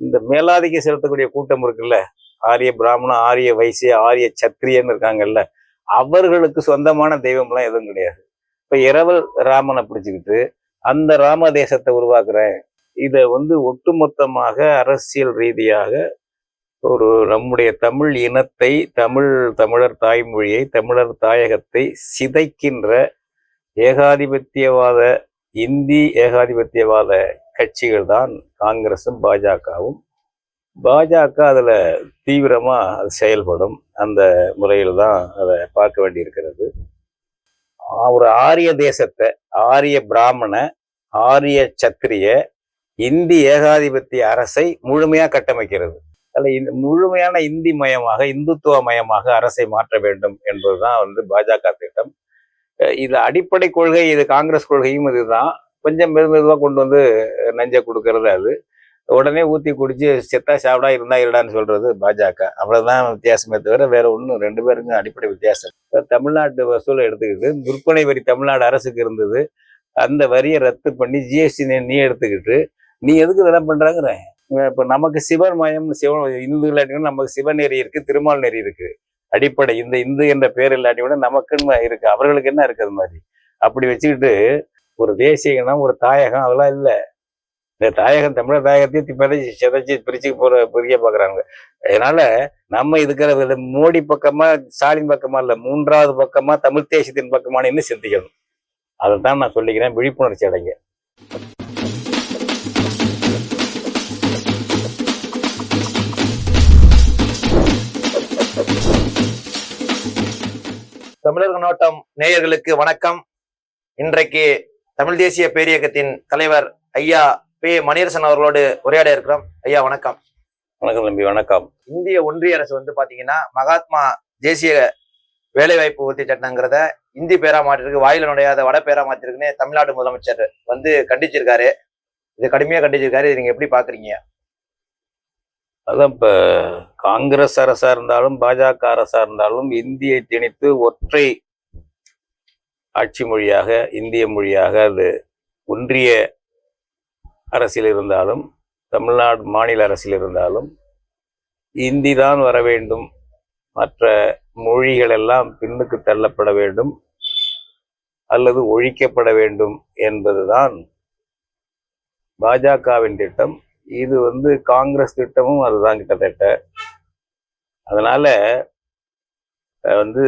இந்த மேலாதிக்க செலுத்தக்கூடிய கூட்டம் இருக்குல்ல? ஆரிய பிராமணன் ஆரிய வைசிய ஆரிய சத்திரியன்னு இருக்காங்கல்ல அவர்களுக்கு சொந்தமான தெய்வம்லாம் எதுவும் கிடையாது. இப்ப இரவல் ராமனை பிடிச்சிக்கிட்டு அந்த ராம தேசத்தை உருவாக்குறேன் இதை வந்து ஒட்டுமொத்தமாக அரசியல் ரீதியாக ஒரு நம்முடைய தமிழ் இனத்தை தமிழ் தமிழர் தாய்மொழியை தமிழர் தாயகத்தை சிதைக்கின்ற ஏகாதிபத்தியவாத இந்தி ஏகாதிபத்தியவாத கட்சிகள் தான் காங்கிரஸும் பாஜகவும். பாஜக அதில் தீவிரமாக அது செயல்படும். அந்த முறையில் தான் அதை பார்க்க வேண்டியிருக்கிறது. ஒரு ஆரிய தேசத்தை ஆரிய பிராமண ஆரிய சத்திரிய இந்தி ஏகாதிபத்திய அரசை முழுமையாக கட்டமைக்கிறது. அதில் இந்த முழுமையான இந்தி மயமாக இந்துத்துவ மயமாக அரசை மாற்ற வேண்டும் என்பதுதான் வந்து பாஜக திட்டம். இது அடிப்படை கொள்கை இது காங்கிரஸ் கொள்கையும் இதுதான். கொஞ்சம் மெது மெதுவாக கொண்டு வந்து நஞ்சை கொடுக்கறது அது. உடனே ஊற்றி குடிச்சு செத்தா சாப்பிடா இருந்தா இருடான்னு சொல்றது பாஜக. அவ்வளவுதான் வித்தியாசமே தவிர வேற ஒன்றும் ரெண்டு பேருக்கும் அடிப்படை வித்தியாசம் தமிழ்நாட்டு வசூலை எடுத்துக்கிட்டு விற்பனை வரி தமிழ்நாடு அரசுக்கு இருந்தது. அந்த வரியை ரத்து பண்ணி ஜிஎஸ்டி நீ எடுத்துக்கிட்டு நீ எதுக்கு இதெல்லாம் பண்றாங்கிற? இப்போ நமக்கு சிவன் மயம் சிவன் இந்து இல்லாட்டி நமக்கு சிவநெறி இருக்கு திருமால் நெறி இருக்கு. அடிப்படை இந்த இந்து என்ற பேர் இல்லாட்டி கூட நமக்குன்னு இருக்கு. அவர்களுக்கு என்ன இருக்கு அது மாதிரி? அப்படி வச்சுக்கிட்டு ஒரு தேசிய இனம் ஒரு தாயகம் அதெல்லாம் இல்லை. இந்த தாயகம் தமிழர் தாயகத்தையும் திப்பதைச்சு சிதைச்சு பிரிச்சு போற பிரிக்க பாக்குறாங்க அதனால நம்ம இருக்கிற மோடி பக்கமா ஸ்டாலின் பக்கமா இல்ல மூன்றாவது பக்கமா தமிழ் தேசியத்தின் பக்கமான இன்னும் சிந்திக்கணும். அதை தான் நான் சொல்லிக்கிறேன் விழிப்புணர்ச்சி அடைங்க. தமிழர் கண்ணோட்டம் நேயர்களுக்கு வணக்கம். இன்றைக்கு தமிழ் தேசிய பேரியக்கத்தின் தலைவர் ஐயா பே மணியரசன் அவர்களோடு உரையாட இருக்கிறோம். ஐயா வணக்கம். வணக்கம் தம்பி வணக்கம். இந்திய ஒன்றிய அரசு வந்து பாத்தீங்கன்னா மகாத்மா தேசிய வேலைவாய்ப்பு உறுதி சட்டங்கிறத இந்தி பேரா மாற்றிருக்கு வாயில நுழையாத வட பேரா மாற்றிருக்குன்னு தமிழ்நாடு முதலமைச்சர் வந்து கண்டிச்சிருக்காரு. இது கடுமையா கண்டிச்சிருக்காரு. இது நீங்க எப்படி பாக்குறீங்க? அதான் இப்ப காங்கிரஸ் அரசா இருந்தாலும் பாஜக அரசா இருந்தாலும் இந்தியை திணித்து ஒற்றை ஆட்சி மொழியாக இந்திய மொழியாக அது ஒன்றிய அரசில் இருந்தாலும் தமிழ்நாடு மாநில அரசில் இருந்தாலும் இந்தி தான் வர வேண்டும். மற்ற மொழிகள் எல்லாம் பின்னுக்கு தள்ளப்பட வேண்டும். அல்லது ஒழிக்கப்பட வேண்டும் என்பதுதான் பாஜகவின் திட்டம். இது வந்து காங்கிரஸ் திட்டமும் அதுதான் கிட்டத்தட்ட. அதனால வந்து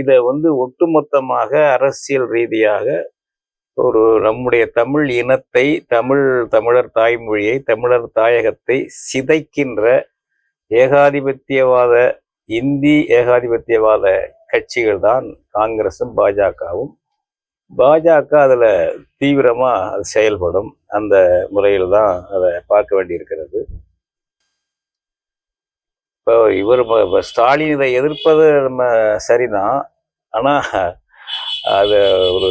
இதை வந்து ஒட்டுமொத்தமாக அரசியல் ரீதியாக ஒரு நம்முடைய தமிழ் இனத்தை தமிழ் தமிழர் தாய்மொழியை தமிழர் தாயகத்தை சிதைக்கின்ற ஏகாதிபத்தியவாத இந்தி ஏகாதிபத்தியவாத கட்சிகள் தான் காங்கிரஸும் பாஜகவும். பாஜக அதில் தீவிரமாக அது செயல்படும். அந்த முறையில் தான் அதை பார்க்க வேண்டியிருக்கிறது. இப்போ இவர் ம- ஸ்டாலின் இதை எதிர்ப்பது நம்ம சரிதான். ஆனால் அது ஒரு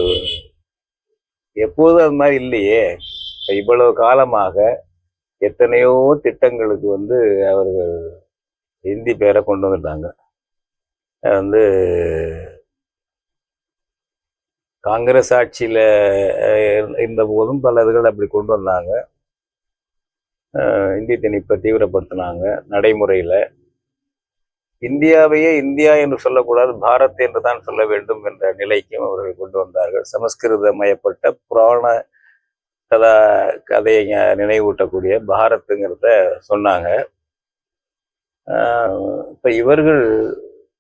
எப்போதும் அது மாதிரி இல்லையே. இப்போ இவ்வளவு காலமாக எத்தனையோ திட்டங்களுக்கு வந்து அவர்கள் ஹிந்தி பேரை கொண்டு வந்துட்டாங்க. வந்து காங்கிரஸ் ஆட்சியில் இருந்த போதும் பல இதுகள் அப்படி கொண்டு வந்தாங்க. இந்திய இந்தி திணிப்பை தீவிரப்படுத்தினாங்க நடைமுறையில். இந்தியாவையே இந்தியா என்று சொல்லக்கூடாது பாரத் என்று தான் சொல்ல வேண்டும் என்ற நிலைக்கும் அவர்கள் கொண்டு வந்தார்கள். சமஸ்கிருதமயப்பட்ட புராண கதா கதையை நினைவூட்டக்கூடிய பாரத்துங்கிறத சொன்னாங்க. இப்போ இவர்கள்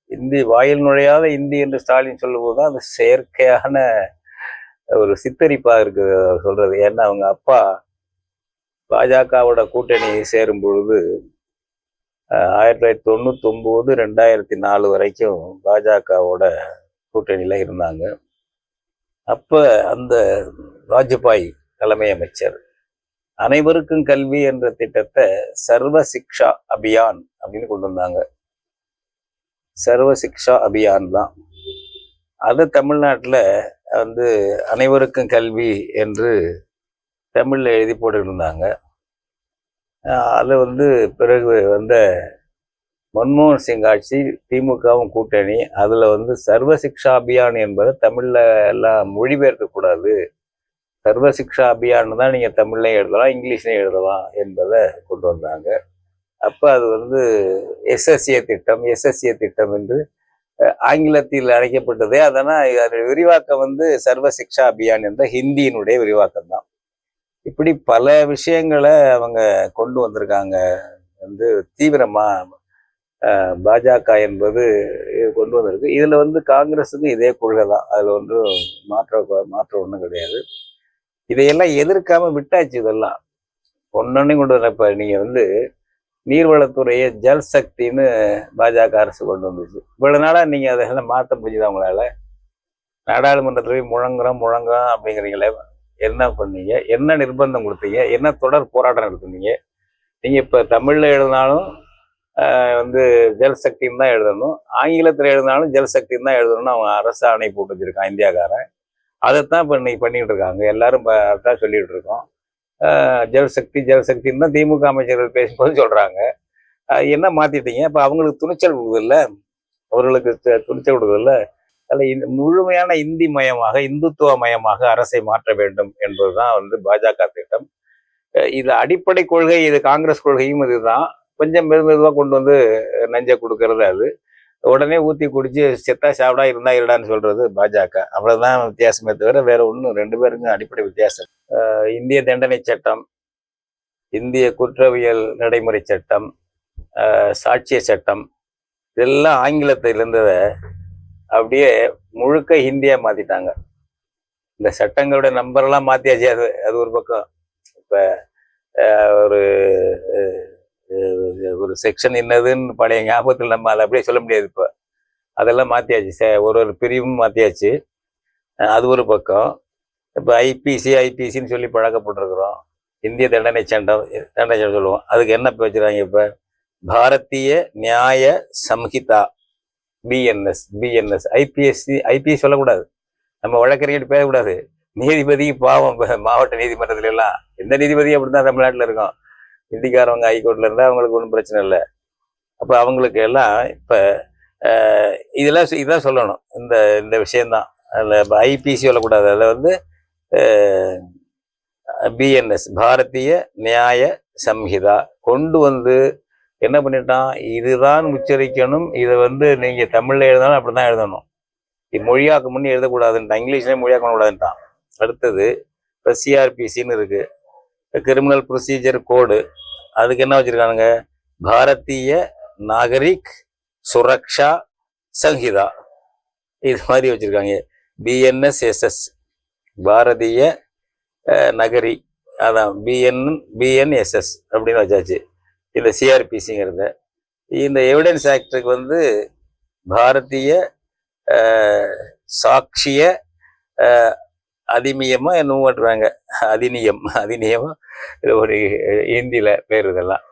இந்தி வாயில் நுழையாத இந்தி என்று ஸ்டாலின் சொல்லும்போது தான் அது செயற்கையான ஒரு சித்தரிப்பா இருக்கு சொல்றது. ஏன்னா அவங்க அப்பா பாஜகவோட கூட்டணி சேரும் பொழுது ஆயிரத்தி தொள்ளாயிரத்தி தொண்ணூத்தொம்போது ரெண்டாயிரத்தி நாலு வரைக்கும் பாஜகவோட கூட்டணியில இருந்தாங்க. அப்ப அந்த வாஜ்பாய் தலைமை அமைச்சர் அனைவருக்கும் கல்வி என்ற திட்டத்தை சர்வ சிக்ஷா அபியான் அப்படின்னு கொண்டு வந்தாங்க. சர்வ சிக்ஷா அபியான் தான். அதை தமிழ்நாட்டில் வந்து அனைவருக்கும் கல்வி என்று தமிழில் எழுதி போட்டுருந்தாங்க அது வந்து பிறகு வந்த மன்மோகன் சிங் ஆட்சி திமுகவும் கூட்டணி அதில் வந்து சர்வசிக்ஷா அபியான் என்பதை தமிழில் எல்லாம் மொழிபெயர்க்கக்கூடாது சர்வசிக்ஷா அபியான் தான் நீங்கள் தமிழ்லையும் எழுதலாம் இங்கிலீஷ்லையும் எழுதலாம் என்பதை கொண்டு வந்தாங்க. அப்போ அது வந்து எஸ்எஸ்ஏ திட்டம் எஸ்எஸ்ஏ திட்டம் என்று ஆங்கிலத்தில் அழைக்கப்பட்டது. அதனால் அதனுடைய விரிவாக்கம் வந்து சர்வசிக்ஷா அபியான் என்ற ஹிந்தியினுடைய விரிவாக்கம் தான் இப்படி பல விஷயங்களை அவங்க கொண்டு வந்திருக்காங்க. வந்து தீவிரமா பாஜக என்பது கொண்டு வந்திருக்கு. இதுல வந்து காங்கிரஸுக்கு இதே கொள்கை தான். அதுல ஒன்றும் மாற்ற மாற்றம் ஒன்றும் கிடையாது. இதையெல்லாம் எதிர்க்காம விட்டாச்சு இதெல்லாம். ஒன்னொன்னையும் கொண்டு வர இப்போ நீங்க வந்து நீர்வளத்துறையை ஜல் சக்தின்னு பாஜக அரசு கொண்டு வந்துச்சு. இவ்வளவு நாளா நீங்க அதெல்லாம் மாத்த முடிஞ்சுதா உங்களால? நாடாளுமன்றத்துல போய் முழங்குறோம் முழங்குறோம் அப்படிங்கிறீங்களே. என்ன பண்ணீங்க? என்ன நிர்பந்தம் கொடுத்தீங்க? என்ன தொடர் போராட்டம் நடத்துனீங்க? நீங்க இப்ப தமிழ்ல எழுதினாலும் வந்து ஜல்சக்தின்னு தான் எழுதணும். ஆங்கிலத்தில் எழுதினாலும் ஜல்சக்தின்னு தான் எழுதணும்னு அவன் அரசு ஆணை போட்டு வச்சிருக்கான் இந்தியாக்காரன். அதைத்தான் இப்போ இன்னைக்கு பண்ணிகிட்டு இருக்காங்க. எல்லாரும் ப- அதான் சொல்லிகிட்டு இருக்கோம். ஜல்சக்தி ஜல்சக்தின்னு சக்தி தான் திமுக அமைச்சர்கள் பேசும்போது சொல்கிறாங்க என்ன மாற்றிட்டீங்க இப்போ அவங்களுக்கு துணிச்சல் கொடுக்குதில்ல? அவர்களுக்கு துணிச்சல் கொடுக்குதில்ல? அதில் இந்த முழுமையான இந்தி மயமாக இந்துத்துவ மயமாக அரசை மாற்ற வேண்டும் என்பதுதான் வந்து பாஜக திட்டம். இது அடிப்படை கொள்கை இது காங்கிரஸ் கொள்கையும் இதுதான். கொஞ்சம் மெது மெதுவாக கொண்டு வந்து நஞ்சை கொடுக்கறது அது. உடனே ஊற்றி குடிச்சு செத்தா சாப்பிடா இருந்தா இருடான்னு சொல்றது பாஜக. அவ்வளவுதான் வித்தியாசமே தவிர வேற ஒன்றும் ரெண்டு பேருக்கும் அடிப்படை வித்தியாசம். இந்திய தண்டனை சட்டம் இந்திய குற்றவியல் நடைமுறை சட்டம் சாட்சிய சட்டம் இதெல்லாம் ஆங்கிலத்தில் இருந்ததை அப்படியே முழுக்க ஹிந்தியா மாத்திட்டாங்க. இந்த சட்டங்களோட நம்பரெல்லாம் மாத்தியாச்சு. அது அது ஒரு பக்கம். இப்ப அஹ், ஒரு ஒரு செக்ஷன் என்னதுன்னு பழைய ஞாபகத்தில் நம்ம அதை அப்படியே சொல்ல முடியாது இப்போ. அதெல்லாம் மாத்தியாச்சு. சே- ஒரு ஒரு பிரிவும் மாத்தியாச்சு. அது ஒரு பக்கம். இப்போ ஐபிசி ஐபிசின்னு சொல்லி பழக்கப்பட்டிருக்கிறோம். இந்திய தண்டனை சட்டம் தண்டனை சட்டம் சொல்லுவோம். அதுக்கு என்ன இப்போ வச்சுருக்காங்க இப்போ? Bharatiya Nyaya Sanhita. BNS BNS IPSC IPS சொல்லக்கூடாது. நம்ம வழக்கறிஞர் பேசக்கூடாது. நீதிபதி பாவம் மாவட்ட நீதிமன்றத்துல எல்லாம் எந்த நீதிபதி அப்படிதான் தமிழ்நாட்டில் இருக்கும். இந்திக்காரவங்க ஹைகோர்ட்ல இருந்தால் அவங்களுக்கு ஒன்றும் பிரச்சனை இல்லை. அப்போ அவங்களுக்கு எல்லாம் இப்போ இதெல்லாம் இதான் சொல்லணும். இந்த இந்த விஷயம்தான் அதில் ஐபிசி சொல்லக்கூடாது. அதில் வந்து பிஎன்எஸ் பாரதிய நியாய சம்ஹிதா. கொண்டு வந்து என்ன பண்ணிட்டான்? இதுதான் உச்சரிக்கணும். இதை வந்து நீங்கள் தமிழில் எழுதணும் அப்படி அப்படிதான் எழுதணும். இது மொழியாக்க முன்னே எழுதக்கூடாதுன்ட்டான். இங்கிலீஷ்லேயே மொழியாக்க கூடாதுன்ட்டான் அடுத்தது இப்போ சிஆர்பிசின்னு இருக்குது கிரிமினல் ப்ரொசீஜர் கோடு அதுக்கு என்ன வச்சுருக்கானுங்க? பாரதிய நாகரிக் சுரக்ஷா சங்கிதா. இது மாதிரி வச்சுருக்காங்க. பிஎன்எஸ்எஸ்எஸ் பாரதிய நகரி. அதான் பிஎன் பிஎன்எஸ்எஸ் அப்படின்னு வச்சாச்சு. இந்த சிஆர்பிசிங்கிறத இந்த எவிடன்ஸ் ஆக்டுக்கு வந்து பாரதிய சாட்சிய அதிமியமாக அதிநியமா என்னமோ அதிநியம் அதிநியமம் இது ஒரு இந்தியில் பேர் இதெல்லாம்.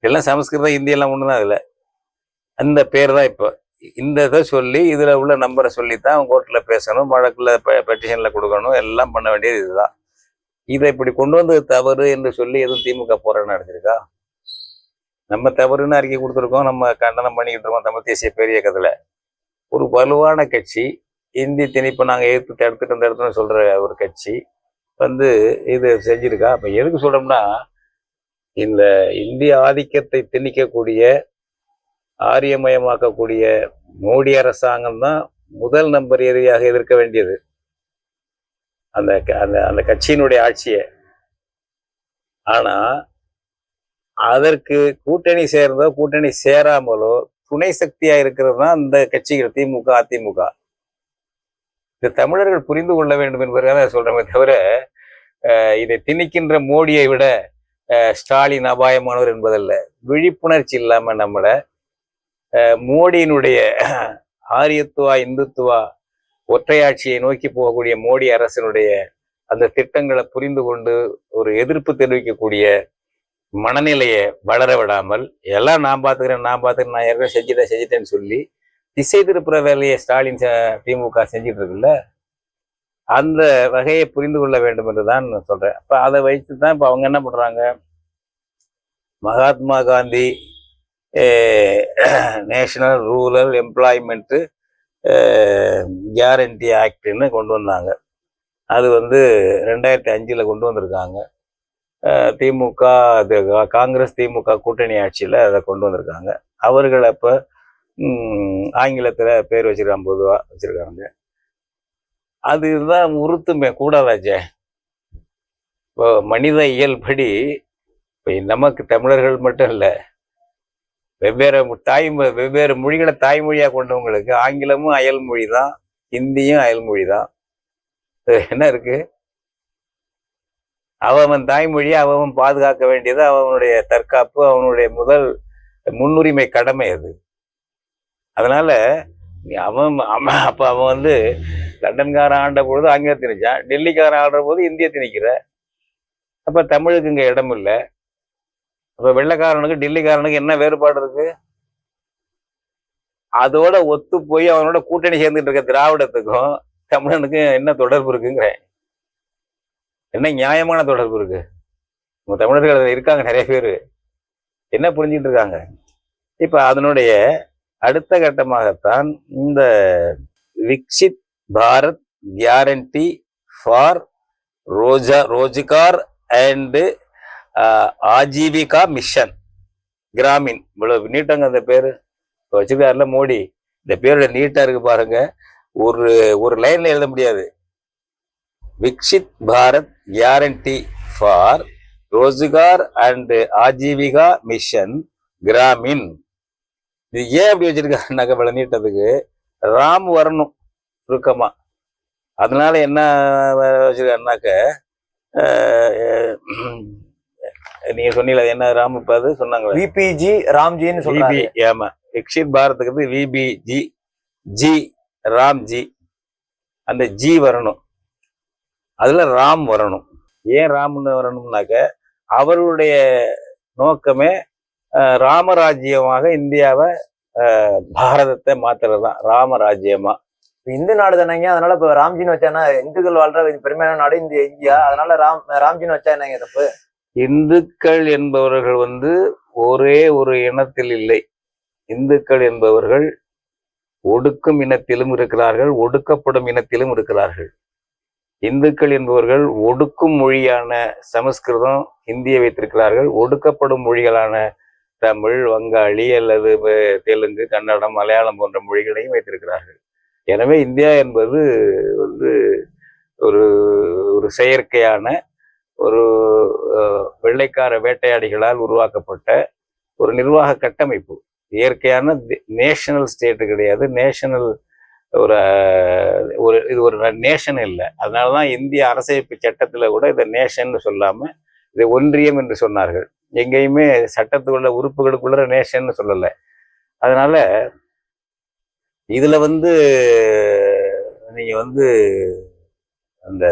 இதெல்லாம் சமஸ்கிருதம் ஹிந்தியெல்லாம் ஒன்று தான் அதில். அந்த பேர் தான் இப்போ. இந்த இதை சொல்லி இதில் உள்ள நம்பரை சொல்லித்தான் தான் கோர்ட்டில் பேசணும் வழக்கில் பெட்டிஷனில் கொடுக்கணும் எல்லாம் பண்ண வேண்டியது இதுதான். இதை இப்படி கொண்டு வந்தது தவறு என்று சொல்லி எதுவும் திமுக போராட்டம் நடத்திருக்கா? நம்ம தவறுன்னு அறிக்கை கொடுத்துருக்கோம் நம்ம கண்டனம் பண்ணிக்கிட்டு இருக்கோம் தமிழ் தேசிய பேரியக்கத்தில் ஒரு வலுவான கட்சி இந்தி திணிப்பை நாங்கள் எதிர்த்து தடுத்துட்டு இருந்த இடத்துல சொல்ற ஒரு கட்சி வந்து இது செஞ்சிருக்கா? அப்போ எதுக்கு சொல்றோம்னா இந்த இந்திய ஆதிக்கத்தை திணிக்கக்கூடிய ஆரியமயமாக்கக்கூடிய மோடி அரசாங்கம் தான் முதல் நம்பர் எதிரியாக எதிர்க்க வேண்டியது. அந்த க- அந்த அந்த கட்சியினுடைய ஆட்சியை. ஆனா அதற்கு கூட்டணி சேர்ந்தோ கூட்டணி சேராமலோ துணை சக்தியா இருக்கிறது தான் இந்த கட்சிகள் திமுக அதிமுக. இது தமிழர்கள் புரிந்து கொள்ள வேண்டும் என்பதற்காக சொல்றமே தவிர இதை திணிக்கின்ற மோடியை விட அஹ், ஸ்டாலின் அபாயமானவர் என்பதல்ல. விழிப்புணர்ச்சி இல்லாம நம்மள அஹ், மோடியினுடைய ஆரியத்துவா இந்துத்துவா ஒற்றையாட்சியை நோக்கி போகக்கூடிய மோடி அரசினுடைய அந்த திட்டங்களை புரிந்து கொண்டு ஒரு எதிர்ப்பு தெரிவிக்கக்கூடிய மனநிலையை வளர விடாமல் எல்லாம் நான் பார்த்துக்கிறேன் நான் பார்த்துக்கிறேன் நான் ஏற்கனவே செஞ்சுட்டேன் செஞ்சுட்டேன்னு சொல்லி திசை திருப்புற வேலையை ஸ்டாலின் ச- திமுக செஞ்சுட்டு இருக்குல்ல? அந்த வகையை புரிந்து கொள்ள வேண்டும் என்று தான் நான் சொல்றேன். அதை வைத்து தான் இப்போ அவங்க என்ன பண்ணுறாங்க Mahatma Gandhi national rural employment guarantee ஆக்டுன்னு கொண்டு வந்தாங்க. அது வந்து ரெண்டாயிரத்தி அஞ்சில் கொண்டு வந்திருக்காங்க. திமுக அது காங்கிரஸ் திமுக கூட்டணி ஆட்சியில் அதை கொண்டு வந்திருக்காங்க. அவர்கள் அப்போ ஆங்கிலத்தில் பேர் வச்சிருக்காங்க பொதுவாக வச்சிருக்காங்க. அதுதான் உறுத்துமே கூடாதாச்சே இப்போ மனித இயல்படி இப்போ நமக்கு தமிழர்கள் மட்டும் இல்லை வெவ்வேறு தாய் வெவ்வேறு மொழிகளை தாய்மொழியாக கொண்டவங்களுக்கு ஆங்கிலமும் அயல் மொழி தான் ஹிந்தியும் அயல் மொழி தான் என்ன இருக்குது அவன் தாய்மொழியை அவன் பாதுகாக்க வேண்டியது அவனுடைய தற்காப்பு அவனுடைய முதல் முன்னுரிமை கடமை அது. அதனால நீ அவன் அவன் அப்போ அவன் வந்து லண்டன்காரன் ஆண்ட பொழுது ஆங்கிலம் திணிச்சான் டெல்லிக்காரன் ஆடுற போது இந்திய திணிக்கிற. அப்போ தமிழுக்கு இங்கே இடம் இல்லை. அப்போ வெள்ளைக்காரனுக்கு டெல்லிக்காரனுக்கு என்ன வேறுபாடு இருக்கு? அதோட ஒத்து போய் அவனோட கூட்டணி சேர்ந்துட்டு இருக்க திராவிடத்துக்கும் தமிழனுக்கும் என்ன தொடர்பு இருக்குங்கிறேன். என்ன நியாயமான தொடர்பு இருக்கு? நம்ம தமிழர்கள் அதில் இருக்காங்க நிறைய பேர். என்ன புரிஞ்சுட்டு இருக்காங்க? இப்போ அதனுடைய அடுத்த கட்டமாகத்தான் இந்த விக்சித் பாரத் கேரண்டி ஃபார் ரோஜா ரோஜிகார் அண்டு ஆஜீவிகா மிஷன் கிராமின். இவ்வளவு நீட்டங்க அந்த பேர். இப்போ வச்சிருக்காருல மோடி. இந்த பேரோட நீட்டாக இருக்கு பாருங்க. ஒரு ஒரு லைன்ல எழுத முடியாது. Viksit Bharat guarantee for Rozgar and Ajeevika mission Gramin. இது ஏன் அப்படி வச்சிருக்காருனாக்க இவ்வளவு நீட்டத்துக்கு ராம் வரணும் சுருக்கமா. அதனால என்ன வச்சிருக்காருனாக்க நீங்க சொன்னீங்களா அது என்ன ராம் இப்ப அது சொன்னாங்களே. விபிஜி ராம்ஜின்னு விபி ஆமா. எக்ஷித் பாரத்துக்கு வந்து விபிஜி ஜி ராம்ஜி. அந்த ஜி வரணும் அதில் ராம் வரணும். ஏன் ராம்னு வரணும்னாக்க அவருடைய நோக்கமே ராமராஜ்யமாக இந்தியாவை பாரதத்தை மாத்துறது தான் ராமராஜ்யமா இந்து நாடு தானேங்க அதனால இப்போ ராம்ஜின்னு வச்சானா இந்துக்கள் வாழ்ற இது பெருமையான நாடு இந்திய இந்தியா. அதனால ராம் ராம்ஜின்னு வச்சா என்னங்க தப்பு? இந்துக்கள் என்பவர்கள் வந்து ஒரே ஒரு இனத்தில் இல்லை. இந்துக்கள் என்பவர்கள் ஒடுக்கும் இனத்திலும் இருக்கிறார்கள் ஒடுக்கப்படும் இனத்திலும் இருக்கிறார்கள். இந்துக்கள் என்பவர்கள் ஒடுக்கும் மொழியான சமஸ்கிருதம் இந்தியை வைத்திருக்கிறார்கள். ஒடுக்கப்படும் மொழிகளான தமிழ் வங்காளி அல்லது தெலுங்கு கன்னடம் மலையாளம் போன்ற மொழிகளையும் வைத்திருக்கிறார்கள். எனவே இந்தியா என்பது வந்து ஒரு ஒரு செயற்கையான ஒரு வெள்ளைக்கார வேட்டையாடிகளால் உருவாக்கப்பட்ட ஒரு நிர்வாக கட்டமைப்பு. இயற்கையான நேஷனல் ஸ்டேட்டு கிடையாது. நேஷனல் ஒரு ஒரு இது ஒரு நேஷன் இல்லை. அதனால தான் இந்திய அரசியலமைப்பு சட்டத்தில் கூட இதை நேஷன் சொல்லாமல் இதை ஒன்றியம் என்று சொன்னார்கள். எங்கேயுமே சட்டத்துக்குள்ள உறுப்புகளுக்குள்ள நேஷன் சொல்லலை. அதனால இதுல வந்து நீங்கள் வந்து அந்த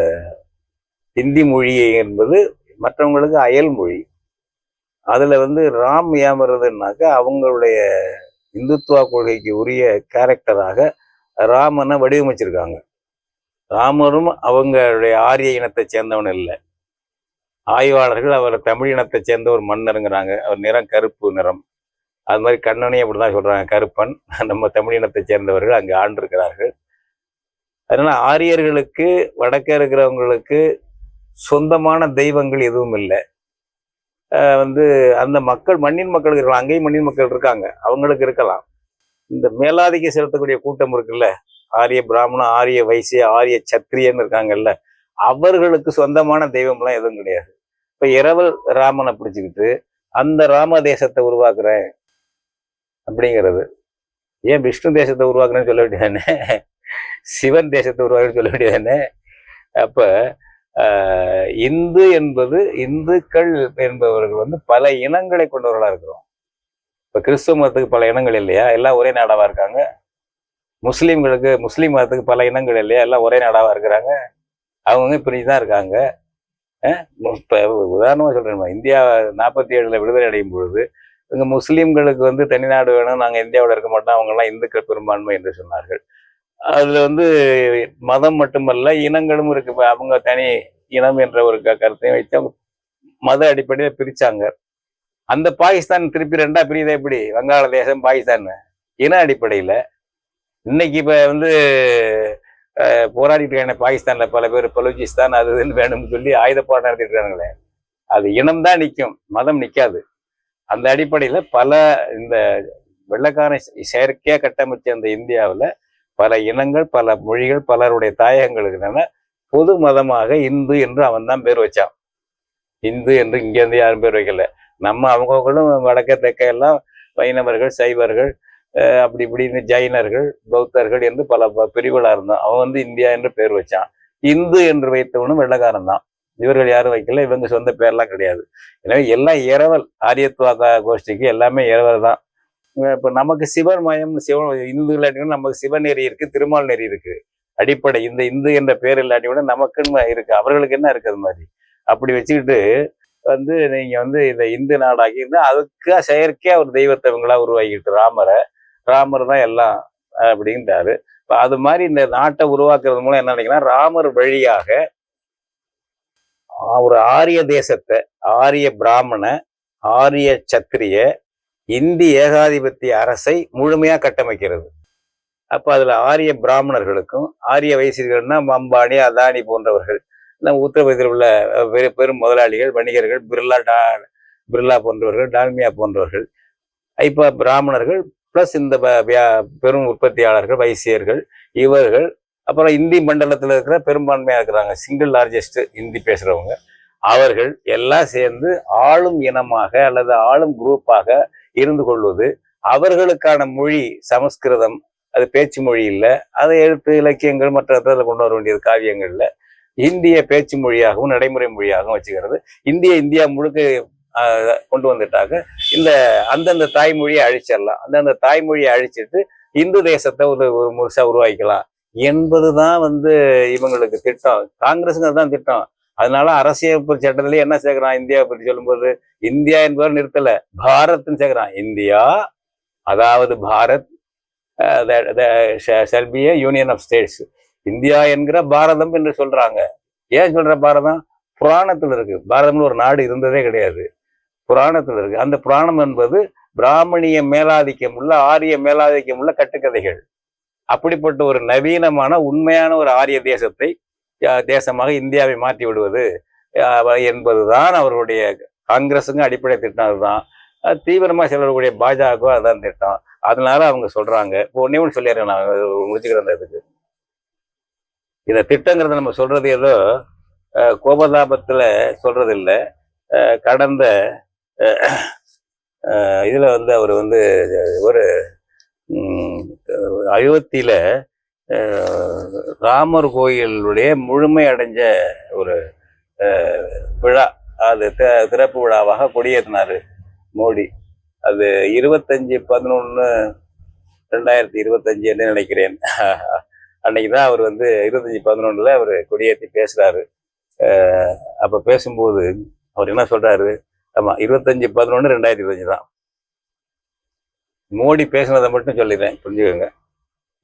ஹிந்தி மொழி என்பது மற்றவங்களுக்கு அயல் மொழி. அதுல வந்து ராம் ஏன் அவங்களுடைய இந்துத்துவா கொள்கைக்கு உரிய கேரக்டராக ராமனை வடிவமைச்சிருக்காங்க. ராமரும் அவங்களுடைய ஆரிய இனத்தை சேர்ந்தவன் இல்லை. ஆய்வாளர்கள் அவர் தமிழ் இனத்தை சேர்ந்த ஒரு மன்னருங்கிறாங்க. அவர் நிறம் கருப்பு நிறம். அது மாதிரி கண்ணனையும் அப்படிதான் சொல்றாங்க. கருப்பன். நம்ம தமிழ் இனத்தை சேர்ந்தவர்கள் அங்கே ஆண்டிருக்கிறார்கள். அதனால ஆரியர்களுக்கு வடக்கே இருக்கிறவங்களுக்கு சொந்தமான தெய்வங்கள் எதுவும் இல்லை. வந்து அந்த மக்கள் மண்ணின் மக்கள் இருக்கலாம். அங்கேயும் மண்ணின் மக்கள் இருக்காங்க. அவங்களுக்கு இருக்கலாம். இந்த மேலாதிக்க செலுத்தக்கூடிய கூட்டம் இருக்குல்ல. ஆரிய பிராமணன் ஆரிய வைசிய ஆரிய சத்திரியன்னு இருக்காங்கல்ல அவர்களுக்கு சொந்தமான தெய்வம்லாம் எதுவும் கிடையாது. இப்ப இரவல் ராமனை பிடிச்சிக்கிட்டு அந்த ராம தேசத்தை உருவாக்குறேன் அப்படிங்கிறது. ஏன் விஷ்ணு தேசத்தை உருவாக்குறேன்னு சொல்ல வேண்டியதானே? சிவன் தேசத்தை உருவாக்குறேன்னு சொல்ல வேண்டியதானே? அப்ப ஆஹ், இந்து என்பது இந்துக்கள் என்பவர்கள் வந்து பல இனங்களை கொண்டவர்களா இருக்கிறோம். இப்ப கிறிஸ்துவ மதத்துக்கு பல இனங்கள் இல்லையா? எல்லாம் ஒரே நாடாவாக இருக்காங்க? முஸ்லீம்களுக்கு முஸ்லீம் மதத்துக்கு பல இனங்கள் இல்லையா? எல்லாம் ஒரே நாடாவாக இருக்கிறாங்க. அவங்க பிரிஞ்சு தான் இருக்காங்க. இப்போ உதாரணமாக சொல்கிறேன் இந்தியா நாற்பத்தி ஏழில் விடுதலை அடையும் பொழுது இங்கே முஸ்லீம்களுக்கு வந்து தனிநாடு வேணும் நாங்கள் இந்தியாவில் இருக்க மாட்டோம் அவங்கெல்லாம் இந்துக்கள் பெரும்பான்மை என்று சொன்னார்கள். அதில் வந்து மதம் மட்டுமல்ல இனங்களும் இருக்கு. அவங்க தனி இனம் என்ற ஒரு க- கருத்தையும் வச்சு அவங்க மத அடிப்படையில் பிரித்தாங்க அந்த பாகிஸ்தான் திருப்பி ரெண்டா பிரியுதா எப்படி? வங்காளதேசம் பாகிஸ்தான் இன அடிப்படையில். இன்னைக்கு இப்ப வந்து போராடிட்டு இருக்காங்க பாகிஸ்தானில் பல பேர் பலூச்சிஸ்தான் அது இதுன்னு வேணும்னு சொல்லி ஆயுத போராட்டம் நடத்திட்டு இருக்காங்களே அது இனம்தான் நிற்கும் மதம் நிற்காது அந்த அடிப்படையில பல இந்த வெள்ளக்காரன் செயற்கையாக கட்டமைச்ச அந்த இந்தியாவில் பல இனங்கள் பல மொழிகள் பலருடைய தாயகங்களுக்கு என்னன்னா பொது மதமாக இந்து என்று அவன் தான் பேர் வச்சான். இந்து என்று இங்க இருந்து யாரும் பேர் வைக்கல. நம்ம அவங்களும் வடக்க தெற்க எல்லாம் வைணவர்கள் சைவர்கள் அப்படி இப்படின்னு ஜைனர்கள் பௌத்தர்கள் என்று பல ப- பிரிவுகளா இருந்தோம். அவன் வந்து இந்தியா என்று பேர் வச்சான். இந்து என்று வைத்தவனும் வெள்ளக்காரன் தான் இவர்கள் யாரும் வைக்கல இவங்க சொந்த பேர்லாம் கிடையாது. எனவே எல்லாம் இரவல் ஆரியத்வாதா கோஷ்டிக்கு எல்லாமே இரவல் தான். இப்போ நமக்கு சிவன் மயம் சிவன் இந்து இல்லாட்டியும் நமக்கு சிவன் நெறி இருக்கு திருமால் நெறி இருக்கு. அடிப்படை. இந்த இந்து என்ற பேர் இல்லாட்டி கூட நமக்குன்னு இருக்கு. அவர்களுக்கு என்ன இருக்குது அது மாதிரி? அப்படி வச்சுக்கிட்டு வந்து நீங்க வந்து இந்த இந்து நாடாக்கி இருந்தால் அதுக்காக செயற்கையாக ஒரு தெய்வத்தை இவங்களா உருவாக்கிட்டு ராமரை ராமர் தான் எல்லாம் அப்படின்ட்டாரு இப்போ அது மாதிரி இந்த நாட்டை உருவாக்குறது மூலம் என்ன நினைக்கிறேன் ராமர் வழியாக ஒரு ஆரிய தேசத்தை ஆரிய பிராமண ஆரிய சத்திரிய இந்தி ஏகாதிபத்திய அரசை முழுமையா கட்டமைக்கிறது. அப்ப அதுல ஆரிய பிராமணர்களுக்கும் ஆரிய வைசியர்கள்னா அம்பானி அதானி போன்றவர்கள் நம்ம உத்தரப்பிரதேசத்தில் உள்ள பெரு பெரும் முதலாளிகள் வணிகர்கள் பிர்லா டா பிர்லா போன்றவர்கள் டால்மியா போன்றவர்கள். இப்போ பிராமணர்கள் பிளஸ் இந்த பெரும் உற்பத்தியாளர்கள் வைசியர்கள் இவர்கள் அப்புறம் இந்தி மண்டலத்தில் இருக்கிற பெரும்பான்மையாக இருக்கிறாங்க. சிங்கிள் லார்ஜஸ்ட் இந்தி பேசுகிறவங்க அவர்கள் எல்லாம் சேர்ந்து ஆளும் இனமாக அல்லது ஆளும் குரூப்பாக இருந்து கொள்வது அவர்களுக்கான மொழி சமஸ்கிருதம் அது பேச்சு மொழி இல்லை. அதை எழுத்து இலக்கியங்கள் மற்ற இடத்துல கொண்டு வர வேண்டியது காவியங்களில். இந்திய பேச்சு மொழியாகவும் நடைமுறை மொழியாகவும் வச்சுக்கிறது. இந்திய இந்தியா முழுக்க கொண்டு வந்துட்டாக்க இந்த அந்தந்த தாய்மொழியை அழிச்சிடலாம். அந்தந்த தாய்மொழியை அழிச்சிட்டு இந்து தேசத்தை ஒரு ஒரு முழுசா உருவாக்கிக்கலாம். என்பதுதான் வந்து இவங்களுக்கு திட்டம். காங்கிரஸுங்கிறது தான் திட்டம். அதனால அரசியல் சட்டத்திலேயே என்ன சேர்க்கிறான்? இந்தியாவை பற்றி சொல்லும்போது இந்தியா என்பவர் நிறுத்தல. பாரத்னு சேர்க்கிறான். இந்தியா அதாவது பாரத் செல்பிய யூனியன் ஆஃப் ஸ்டேட்ஸ் இந்தியா என்கிற பாரதம் என்று சொல்றாங்க. ஏன் சொல்ற பாரதம்? புராணத்துல இருக்கு. பாரதம்னு ஒரு நாடு இருந்ததே கிடையாது. புராணத்தில் இருக்கு. அந்த புராணம் என்பது பிராமணிய மேலாதிக்கம் உள்ள ஆரிய மேலாதிக்கம் உள்ள கட்டுக்கதைகள். அப்படிப்பட்ட ஒரு நவீனமான உண்மையான ஒரு ஆரிய தேசத்தை தேசமாக இந்தியாவை மாற்றி விடுவது என்பது என்பதுதான் அவர்களுடைய காங்கிரஸுங்க அடிப்படை திட்டம் அதுதான் தீவிரமாக தீவிரமா செல்லக்கூடிய பாஜக அதான் திட்டம். அதனால அவங்க சொல்றாங்க. இப்போ ஒன்னே ஒன்று சொல்லிடுறேன் நான் முடிச்சுக்கிறேன் இதுக்கு. இந்த திட்டங்கிறத நம்ம சொல்றது ஏதோ கோபதாபத்தில் கோபதாபத்துல சொல்றது இல்லை அஹ், கடந்த இதில் வந்து அவர் வந்து ஒரு அயோத்தியில் ராமர் கோயிலுடைய முழுமை அடைஞ்ச ஒரு விழா. அது திறப்பு விழாவாக கொடியேற்றினார் மோடி. அது இருபத்தஞ்சி பதினொன்று ரெண்டாயிரத்தி இருபத்தஞ்சுன்னு நினைக்கிறேன். அன்னைக்கு தான் அவர் வந்து இருபத்தஞ்சி பதினொன்றில் அவர் கொடியேற்றி பேசுகிறாரு அப்போ பேசும்போது அவர் என்ன சொல்கிறாரு ஆமாம் இருபத்தஞ்சி பதினொன்று ரெண்டாயிரத்தி இருபத்தஞ்சி தான். மோடி பேசுனதை மட்டும் சொல்லிடுறேன் புரிஞ்சுக்கோங்க.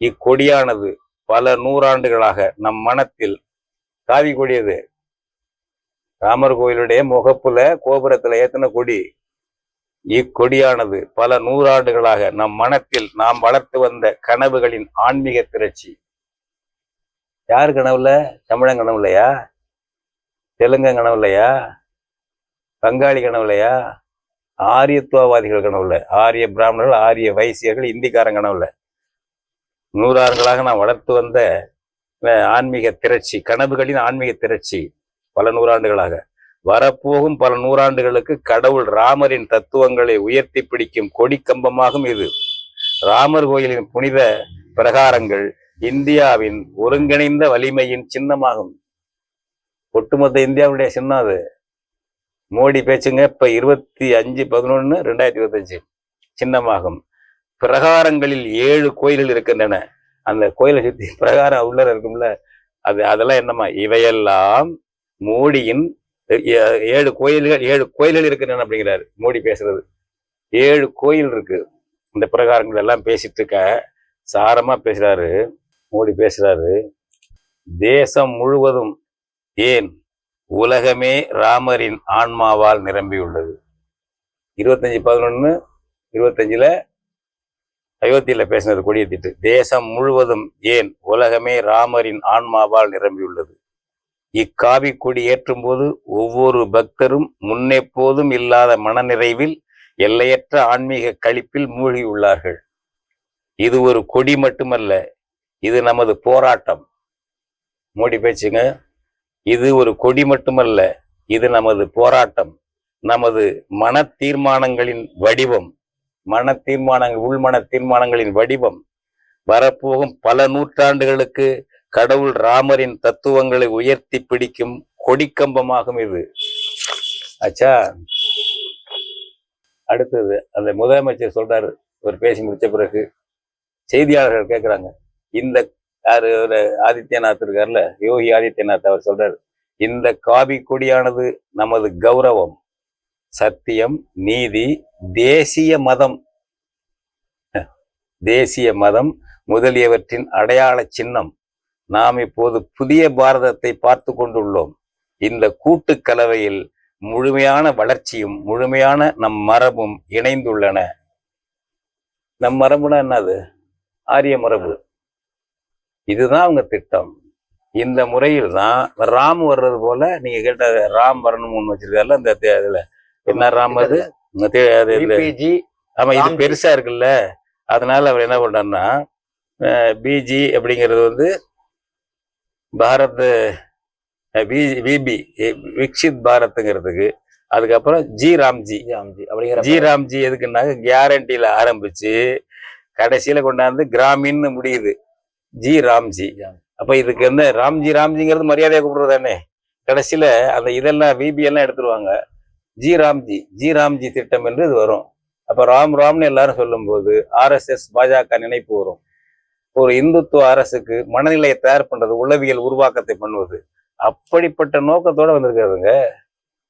இக்கொடியானது பல நூறாண்டுகளாக நம் மனத்தில் காவி கொடியது. ராமர் கோயிலுடைய முகப்புல கோபுரத்துல ஏத்தின கொடி. இக்கொடியானது பல நூறாண்டுகளாக நம் மனத்தில் நாம் வளர்த்து வந்த கனவுகளின் ஆன்மீக திரட்சி. யார் கனவுல? தமிழன் கனவுலையா? தெலுங்கன் கனவுலையா? பங்காளி கனவுலையா ஆரியத்துவவாதிகள் கனவுல ஆரிய பிராமணர்கள் ஆரிய வைசியர்கள் இந்திக்காரன் கனவுல நூறாண்டுகளாக நான் வளர்த்து வந்த ஆன்மீக திரட்சி கனவுகளின் ஆன்மீக திரட்சி பல நூறாண்டுகளாக. வரப்போகும் பல நூறாண்டுகளுக்கு கடவுள் ராமரின் தத்துவங்களை உயர்த்தி பிடிக்கும் கொடிக்கம்பமாகும் இது. ராமர் கோயிலின் புனித பிரகாரங்கள் இந்தியாவின் ஒருங்கிணைந்த வலிமையின் சின்னமாகும். ஒட்டுமொத்த இந்தியாவுடைய சின்னம் அது. மோடி பேச்சுங்க இப்ப இருபத்தி அஞ்சு பதினொன்னு ரெண்டாயிரத்தி இருபத்தஞ்சு. சின்னமாகும். பிரகாரங்களில் ஏழு கோயில்கள் இருக்கின்றன. அந்த கோயிலை சுத்தி பிரகாரம் உள்ள இருக்கும்ல. அது அதெல்லாம் என்னமா இவையெல்லாம் மோடியின் ஏ- ஏழு கோயில்கள் ஏழு கோயில்கள் இருக்கின்றன அப்படிங்கிறாரு மோடி பேசுறது. ஏழு கோயில் இருக்கு. இந்த பிரகாரங்கள் எல்லாம் பேசிட்டு இருக்க சாரமா பேசுறாரு மோடி பேசுறாரு. தேசம் முழுவதும் ஏன் உலகமே ராமரின் ஆன்மாவால் நிரம்பியுள்ளது. இருபத்தஞ்சி பதினொன்று இருபத்தஞ்சில் அயோத்தியில் பேசினது கொடியத்திட்டு தேசம் முழுவதும் ஏன் உலகமே ராமரின் ஆன்மாவால் நிரம்பியுள்ளது? இக்காவி கொடி ஏற்றும் போது ஒவ்வொரு பக்தரும் முன்னெப்போதும் இல்லாத மனநிறைவில் எல்லையற்ற ஆன்மீக கழிப்பில் மூழ்கியுள்ளார்கள். இது ஒரு கொடி மட்டுமல்ல இது நமது போராட்டம். மோடி பேச்சுங்க. இது ஒரு கொடி மட்டுமல்ல இது நமது போராட்டம் நமது மன தீர்மானங்களின் வடிவம் மன தீர்மானங்கள் உள்மன தீர்மானங்களின் வடிவம். வரப்போகும் பல நூற்றாண்டுகளுக்கு கடவுள் ராமரின் தத்துவங்களை உயர்த்தி பிடிக்கும் கொடிக்கம்பமாகும் இது. ஆச்சா அடுத்தது அந்த முதலமைச்சர் சொல்றாரு ஒரு பேசி முடிச்ச பிறகு. செய்தியாளர்கள் கேட்குறாங்க இந்த யாரு? ஒரு ஆதித்யநாத் இருக்கார்ல? யோகி ஆதித்யநாத் அவர் சொல்றாரு இந்த காவி கொடியானது நமது கௌரவம் சத்தியம் நீதி தேசிய மதம். தேசிய மதம் முதலியவற்றின் அடையாள சின்னம். நாம் இப்போது புதிய பாரதத்தை பார்த்து கொண்டுள்ளோம். இந்த கூட்டு கலவையில் முழுமையான வளர்ச்சியும் முழுமையான நம் மரபும் இணைந்துள்ளன. நம் மரபுனா என்னது? ஆரிய மரபு. இதுதான் அவங்க திட்டம். இந்த முறையில் தான் ராம் வர்றது போல நீங்க கேட்ட ராம் வரணும் ஒண்ணு வச்சிருக்காருல்ல இந்த இதுல. என்ன ராம் அது? ஆமா இது. பெருசா இருக்குல்ல. அதனால அவர் என்ன பண்றாருன்னா பிஜி அப்படிங்கிறது வந்து பாரத் விபி விக்ஷித் பாரத்ங்கிறதுக்கு. அதுக்கப்புறம் ஜி. ராம்ஜி ராம்ஜி அப்படிங்கிற ஜி ராம்ஜி எதுக்குன்னாக்க கேரண்டியில ஆரம்பிச்சு கடைசியில கொண்டாந்து கிராமின்னு முடியுது. ஜி ராம்ஜி. அப்ப இதுக்கு என்ன ராம்ஜி ராம்ஜிங்கிறது மரியாதையா கூப்பிடுறது தானே கடைசியில அந்த இதெல்லாம் விபி எல்லாம் எடுத்துருவாங்க. ஜி ராம்ஜி ஜி ராம்ஜி திட்டம் என்று இது வரும். அப்ப ராம் ராம்னு எல்லாரும் சொல்லும்போது ஆர்எஸ்எஸ் பாஜக நினைப்பு வரும். ஒரு இந்துத்துவ அரசுக்கு மனநிலையை தயார் பண்றது உளவியல் உருவாக்கத்தை பண்ணுவது. அப்படிப்பட்ட நோக்கத்தோட வந்திருக்காதுங்க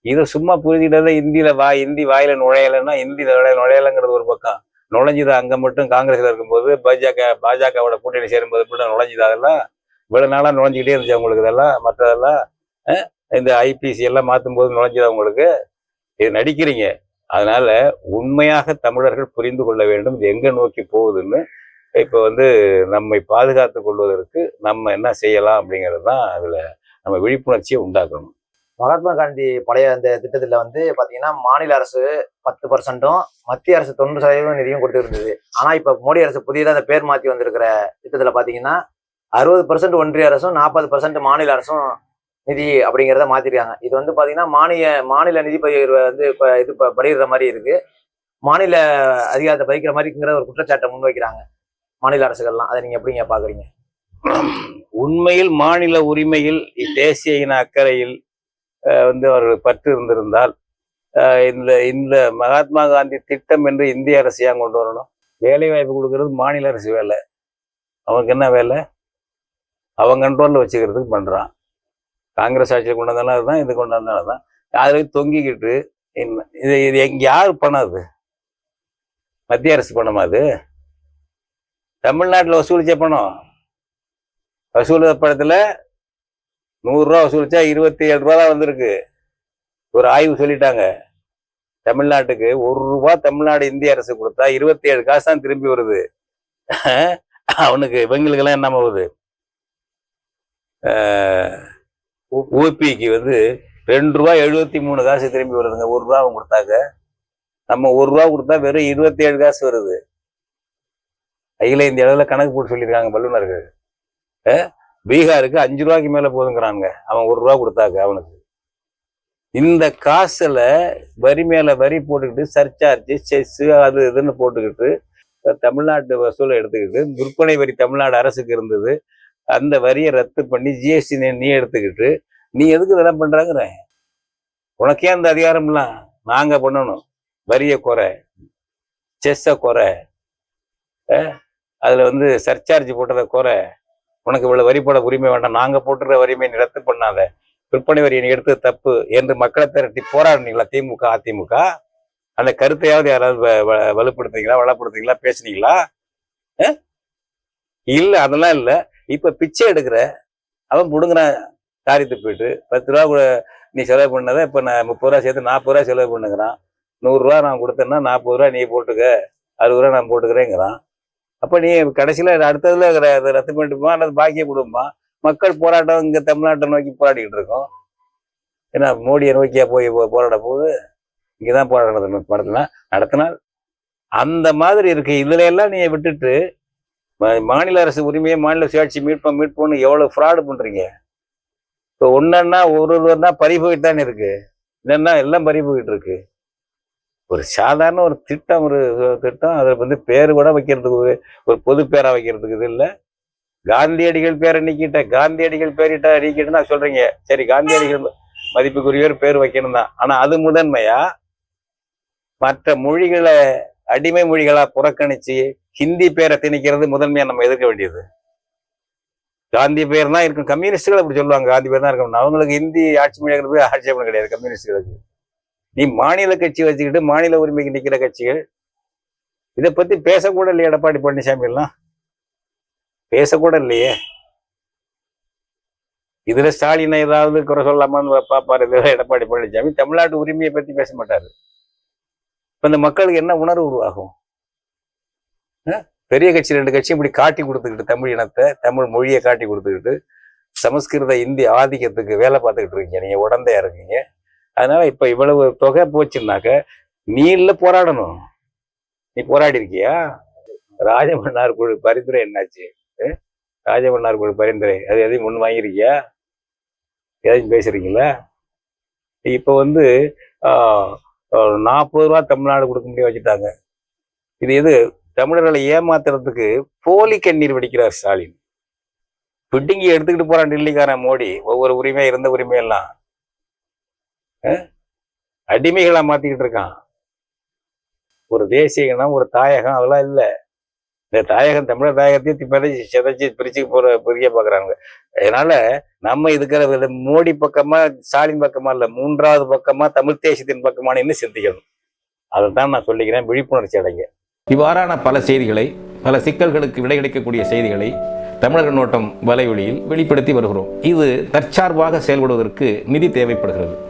இதை சும்மா புரிஞ்சுக்கிட்டதை இந்தியில வா இந்தி வாயில நுழையலைன்னா இந்தியில நுழைய நுழையலைங்கிறது ஒரு பக்கம். நுழைஞ்சுது அங்கே மட்டும் காங்கிரஸில் இருக்கும்போது பாஜக பாஜகவோட கூட்டணி சேரும்போது மட்டும் நுழைஞ்சுது அதெல்லாம்? இவ்வளவு நாளாக நுழைஞ்சிக்கிட்டே இருந்துச்சு அவங்களுக்கு இதெல்லாம் மற்றதெல்லாம் இந்த ஐபிசி எல்லாம் மாற்றும் போது நுழைஞ்சது அவங்களுக்கு இது நடிக்கிறீங்க. அதனால உண்மையாக தமிழர்கள் புரிந்து கொள்ள வேண்டும். இது எங்கே நோக்கி போகுதுன்னு இப்போ வந்து நம்மை பாதுகாத்து கொள்வதற்கு நம்ம என்ன செய்யலாம் அப்படிங்கிறது தான் அதில் நம்ம விழிப்புணர்ச்சியை உண்டாக்கணும். மகாத்மா காந்தி பழைய அந்த திட்டத்தில் வந்து பார்த்தீங்கன்னா மாநில அரசு பத்து பர்சன்ட்டும் மத்திய அரசு தொண்ணூறு சதவீதம் நிதியும் கொடுத்துருந்தது. இருந்தது இப்போ மோடி அரசு புதியதாக அந்த பேர் மாற்றி வந்திருக்கிற திட்டத்தில் பார்த்தீங்கன்னா அறுபது பர்சன்ட் ஒன்றிய அரசும் நாற்பது பர்சன்ட் மாநில அரசும் நிதி அப்படிங்கிறத மாற்றிருக்காங்க இது வந்து பார்த்தீங்கன்னா மானிய மாநில நிதி பகிர்வை வந்து இப்போ இது இப்போ பலியிடுற மாதிரி இருக்குது மாநில அதிகாரத்தை பறிக்கிற மாதிரி இருக்குங்கிற ஒரு குற்றச்சாட்டை முன்வைக்கிறாங்க மாநில அரசுகள்லாம். அதை நீங்கள் எப்படிங்க பார்க்குறீங்க உண்மையில் மாநில உரிமையில் தேசிய இன அக்கறையில் வந்து அவர்கள் பற்று இருந்திருந்தால் இந்த இந்த மகாத்மா காந்தி திட்டம் என்று இந்திய அரசியாக கொண்டு வரணும்? வேலை வாய்ப்பு கொடுக்கறது மாநில அரசு வேலை. அவனுக்கு என்ன வேலை? அவன் கண்ட்ரோலில் வச்சுக்கிறதுக்கு பண்ணுறான் காங்கிரஸ் ஆட்சியில் கொண்டு வந்தாலும் தான் இது கொண்டு வந்தாலும் தான் அதில் தொங்கிக்கிட்டு என்ன- இது இது எங்க யார் பண்ணாது மத்திய அரசு பணமா அது? தமிழ்நாட்டில் வசூலிச்ச பணம். வசூல படத்தில் நூறுரூவா வசூலிச்சா இருபத்தி ஏழு ரூபா தான் வந்திருக்கு. ஒரு ஆய்வு சொல்லிட்டாங்க. தமிழ்நாட்டுக்கு ஒரு ரூபா தமிழ்நாடு இந்திய அரசு கொடுத்தா இருபத்தி ஏழு காசு தான் திரும்பி வருது. அவனுக்கு இவங்களுக்கெல்லாம் என்ன ஆகுது? ஊபிக்கு வந்து ரெண்டு ரூபா எழுபத்தி மூணு காசு திரும்பி வருதுங்க. ஒரு ரூபா அவங்க கொடுத்தாங்க நம்ம ஒரு ரூபா கொடுத்தா வெறும் இருபத்தி ஏழு காசு வருது. அகில இந்திய அளவில் கணக்கு போட்டு சொல்லியிருக்காங்க வல்லுநர்கள். பீகாருக்கு அஞ்சு ரூபாய்க்கு மேல போதுங்கிறாங்க அவன் ஒரு ரூபா கொடுத்தாக்க அவனுக்கு. இந்த காசுல வரி மேல வரி போட்டுக்கிட்டு சர்ச்சார்ஜ் செஸ் அது இதுன்னு போட்டுக்கிட்டு தமிழ்நாட்டு வசூலை எடுத்துக்கிட்டு விற்பனை வரி தமிழ்நாடு அரசுக்கு இருந்தது. அந்த வரியை ரத்து பண்ணி ஜிஎஸ்டி நீ எடுத்துக்கிட்டு நீ எதுக்கு இதெல்லாம் பண்றாங்கிற? உனக்கே அந்த அதிகாரம்லாம்? நாங்க பண்ணணும். வரியை குறை. செஸ்ஸை குறை. அதில் அதுல வந்து சர்ச்சார்ஜ் போட்டதை குறை. உனக்கு இவ்வளவு வரி போட உரிமை வேண்டாம். நாங்க போட்டுற வரிமை நீ ரத்து பண்ணாத. விற்பனை வரியை நீ எடுத்தது தப்பு என்று மக்களை திரட்டி போராடினீங்களா திமுக அதிமுக? அந்த கருத்தையாவது யாராவது வ- வளப்படுத்துறீங்களா பேசுனீங்களா? இல்ல அதெல்லாம் இல்ல. இப்ப பிச்சை எடுக்கிற அவன் புடுங்குறான் காரியத்தை போயிட்டு பத்து ரூபா கூட நீ செலவு பண்ணதை இப்ப நான் முப்பது ரூபா சேர்த்து நாற்பது ரூபா செலவு பண்ணுங்கிறான் நூறு ரூபா நான் கொடுத்தேன்னா நாற்பது ரூபா நீ போட்டுக்க அறுபது ரூபா நான் போட்டுக்கிறேங்கிறான். அப்போ நீ கடைசியில் அடுத்ததுல ர- ரத்து பண்ணிட்டுமா? அல்லது பாக்கிய குடும்பமா? மக்கள் போராட்டம் இங்கே தமிழ்நாட்டை நோக்கி போராடிக்கிட்டு இருக்கோம். ஏன்னா மோடியை நோக்கியா போய் போ- போராட போகுது. இங்கதான் போராட்டம் நடத்தணும் நடத்தினா நடத்தினால் அந்த மாதிரி இருக்கு. இதுல எல்லாம் நீ விட்டுட்டு மாநில அரசு உரிமையை மாநில சுயாட்சி மீட்போம் மீட்போம்னு எவ்வளோ ஃப்ராடு பண்ணுறீங்க இப்போ ஒன்றுன்னா ஒரு ஒருவர் தான் பறி போயிட்டு தானே இருக்கு. இல்லைன்னா எல்லாம் பறி போயிட்டு இருக்கு. ஒரு சாதாரண ஒரு திட்டம் ஒரு திட்டம் அதை வந்து பேர் கூட வைக்கிறதுக்கு ஒரு ஒரு பொது பேரா வைக்கிறதுக்கு இது இல்லை. காந்தியடிகள் பேரை நீக்கிட்ட காந்தியடிகள் பேரிட்ட நீக்கிட்டுனா சொல்றீங்க. சரி காந்தியடிகள் மதிப்புக்குரியவர் பேர் வைக்கணும் தான். ஆனா அது முதன்மையா? மற்ற மொழிகளை அடிமை மொழிகளா புறக்கணிச்சு ஹிந்தி பேரை திணிக்கிறது முதன்மையா நம்ம எதிர்க்க வேண்டியது. காந்தி பேர் தான் இருக்கும். கம்யூனிஸ்டுகள் அப்படி சொல்லுவாங்க. காந்தி பேர் தான் இருக்கணும் அவங்களுக்கு ஹிந்தி ஆட்சி மொழியாக போய் ஆட்சேபம் கிடையாது. கம்யூனிஸ்டுகளுக்கு. நீ மாநில கட்சி வச்சுக்கிட்டு மாநில உரிமைக்கு நிக்கிற கட்சிகள் இதை பத்தி பேசக்கூட இல்லையே எடப்பாடி பழனிசாமி எல்லாம் பேசக்கூட இல்லையே. இதுல ஸ்டாலினை ஏதாவது குறை சொல்லாமான்னு பாப்பாரு இதுல எடப்பாடி பழனிசாமி? தமிழ்நாட்டு உரிமையை பத்தி பேச மாட்டாரு. இப்ப இந்த மக்களுக்கு என்ன உணர்வு உருவாகும்? பெரிய கட்சி ரெண்டு கட்சி இப்படி காட்டி கொடுத்துக்கிட்டு தமிழ் இனத்தை தமிழ் மொழியை காட்டி கொடுத்துக்கிட்டு சமஸ்கிருத இந்தி ஆதிக்கத்துக்கு வேலை பார்த்துக்கிட்டு இருக்கீங்க. நீங்க உடந்தையா இருக்கீங்க. அதனால இப்ப இவ்வளவு தொகை போச்சுன்னாக்க நீ இல்ல போராடணும். நீ போராடி இருக்கியா ராஜமன்னார் குழு பரிந்துரை என்னாச்சு? ராஜமன்னார் குழு பரிந்துரை. அது எதையும் முன் வாங்கியிருக்கியா? எதையும் பேசுறீங்களா? இப்போ வந்து நாற்பது ரூபா தமிழ்நாடு கொடுக்க முடிய வச்சுட்டாங்க. இது எது? தமிழர்களை ஏமாத்துறதுக்கு போலி கண்ணீர் வெடிக்கிறார் ஸ்டாலின். பிட்டிங்கி எடுத்துக்கிட்டு போறான் டெல்லிக்காரன் மோடி. ஒவ்வொரு உரிமையாக இருந்த உரிமையெல்லாம். அஹ்? அடிமைகளா மாத்திக்கிட்டு இருக்கான். ஒரு தேசிய இனம் ஒரு தாயகம் அதெல்லாம் இல்லை. இந்த தாயகம் தமிழர் தாயகத்தையும் பிரிச்சு சிதைச்சி பிரிச்சு போற பிரிய பாக்குறாங்க. அதனால நம்ம இதுக்கிற மோடி பக்கமா ஸ்டாலின் பக்கமா இல்ல மூன்றாவது பக்கமா தமிழ் தேசியத்தின் பக்கமானு சிந்திக்கணும். அதை தான் நான் சொல்லிக்கிறேன் விழிப்புணர்ச்சி அடைங்க. இவ்வாறான பல செய்திகளை பல சிக்கல்களுக்கு விடை கிடைக்கக்கூடிய செய்திகளை தமிழக நோட்டம் வலைவழியில் வெளிப்படுத்தி வருகிறோம். இது தற்சார்பாக செயல்படுவதற்கு நிதி தேவைப்படுகிறது.